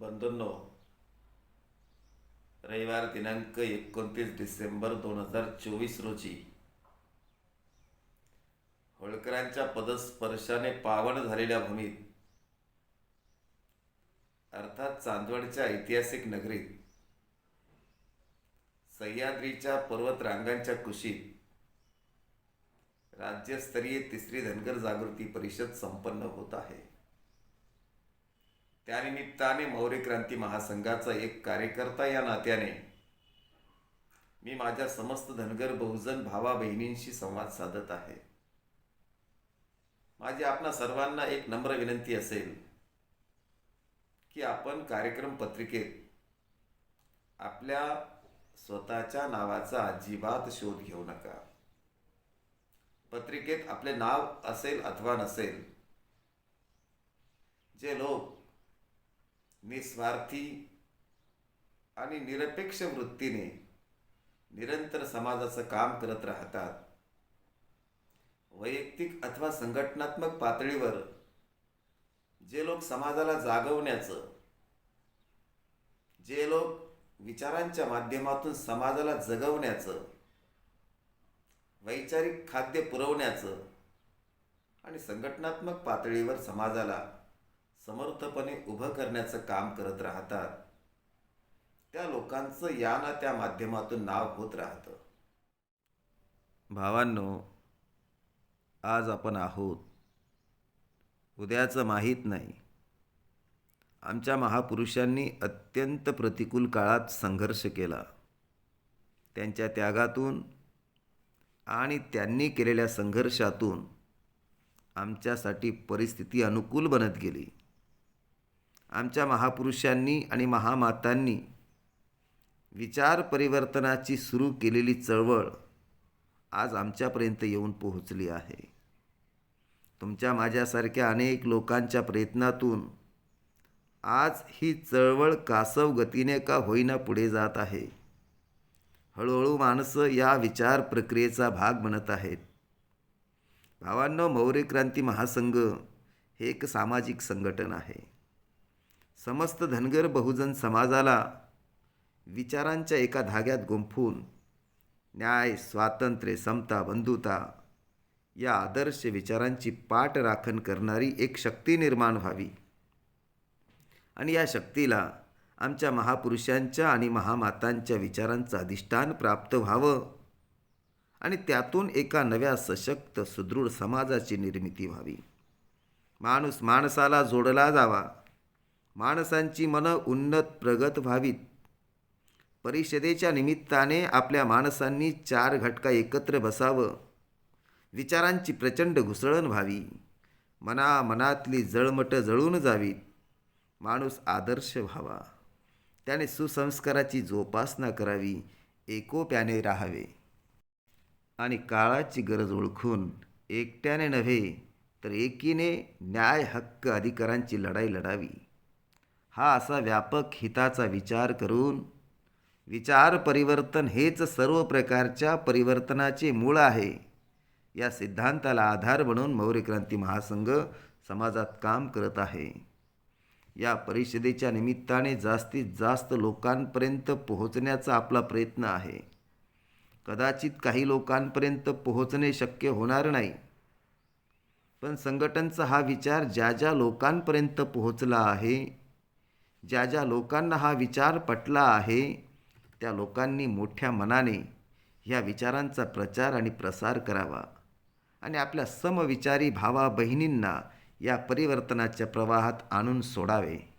बंधूंनो रविवार दिनांक एकोणतीस डिसेंबर दोन हजार चोवीस रोजी होळकरांच्या पदस्पर्शाने पावन झालेल्या भूमीत अर्थात चांदवडच्या ऐतिहासिक नगरीत सह्याद्रीच्या पर्वतरांगांच्या कुशीत राज्यस्तरीय तिसरी धनगर जागृती परिषद संपन्न होत आहे. त्यानिमित्ताने मौर्य क्रांती महासंघाचा एक कार्यकर्ता या नात्याने मी माझ्या समस्त धनगर बहुजन भावा बहिणींशी संवाद साधत आहे. माझी आपणा सर्वांना एक नम्र विनंती असेल की आपण कार्यक्रम पत्रिकेत आपल्या स्वतःच्या नावाचा अजिबात शोध घेऊ नका. पत्रिकेत आपले नाव असेल अथवा नसेल जे लोक निस्वार्थी आणि निरपेक्ष वृत्तीने निरंतर समाजाचं काम करत राहतात. वैयक्तिक अथवा संघटनात्मक पातळीवर जे लोक समाजाला जागवण्याचं जे लोक विचारांच्या माध्यमातून समाजाला जगवण्याचं वैचारिक खाद्य पुरवण्याचं आणि संघटनात्मक पातळीवर समाजाला समर्थपणे उभं करण्याचं काम करत राहतात. त्या लोकांचं या ना त्या माध्यमातून नाव होत राहतं. भावांनो आज आपण आहोत. उद्याचं माहीत नाही. आमच्या महापुरुषांनी अत्यंत प्रतिकूल काळात संघर्ष केला. त्यांच्या त्यागातून आणि त्यांनी केलेल्या संघर्षातून आमच्यासाठी परिस्थिती अनुकूल बनत गेली. आमच्या महापुरुषांनी आणि महामातांनी विचार परिवर्तनाची सुरू केलेली चळवळ आज आमच्यापर्यंत येऊन पोहोचली आहे. तुमच्या माझ्यासारख्या अनेक लोकांच्या प्रयत्नातून आज ही चळवळ कासव गतीने का होईना पुढे जात आहे? हळूहळू माणसं या विचार प्रक्रियेचा भाग बनत आहेत. भावांनो मौर्य क्रांती महासंघ हे एक सामाजिक संघटन आहे. समस्त धनगर बहुजन समाजाला विचारांच्या एका धाग्यात गुंफून न्याय स्वातंत्र्य समता बंधुता या आदर्श विचारांची पाठ राखण करणारी एक शक्ती निर्माण व्हावी. आणि या शक्तीला आमच्या महापुरुषांच्या आणि महामातांच्या विचारांचं अधिष्ठान प्राप्त व्हावं आणि त्यातून एका नव्या सशक्त सुदृढ समाजाची निर्मिती व्हावी. माणूस माणसाला जोडला जावा. माणसांची मनं उन्नत प्रगत व्हावीत. परिषदेच्या निमित्ताने आपल्या माणसांनी चार घटका एकत्र बसावं. विचारांची प्रचंड घुसळण व्हावी. मना मनातली जळमट जळून जावीत. माणूस आदर्श व्हावा. त्याने सुसंस्काराची जोपासना करावी. एकोप्याने राहावे. आणि काळाची गरज ओळखून एकट्याने नव्हे तर एकीने न्याय हक्क अधिकारांची लढाई लढावी. हा असा व्यापक हिताचा विचार करून विचार परिवर्तन हेच सर्व प्रकारच्या परिवर्तनाचे मूळ आहे. या सिद्धांताला आधार बनवून मौर्य क्रांती महासंघ समाजात काम करत आहे. या परिषदेच्या निमित्ताने जास्तीत जास्त लोकांपर्यंत पोहोचण्याचा आपला प्रयत्न आहे. कदाचित काही लोकांपर्यंत पोहोचणे शक्य होणार नाही. पण संघटनचा हा विचार ज्या ज्या लोकांपर्यंत पोहोचला आहे ज्या ज्या लोकांना हा विचार पटला आहे त्या लोकांनी मोठ्या मनाने ह्या विचारांचा प्रचार आणि प्रसार करावा. आणि आपल्या समविचारी भावा बहिणींना या परिवर्तनाच्या प्रवाहात आणून सोडावे.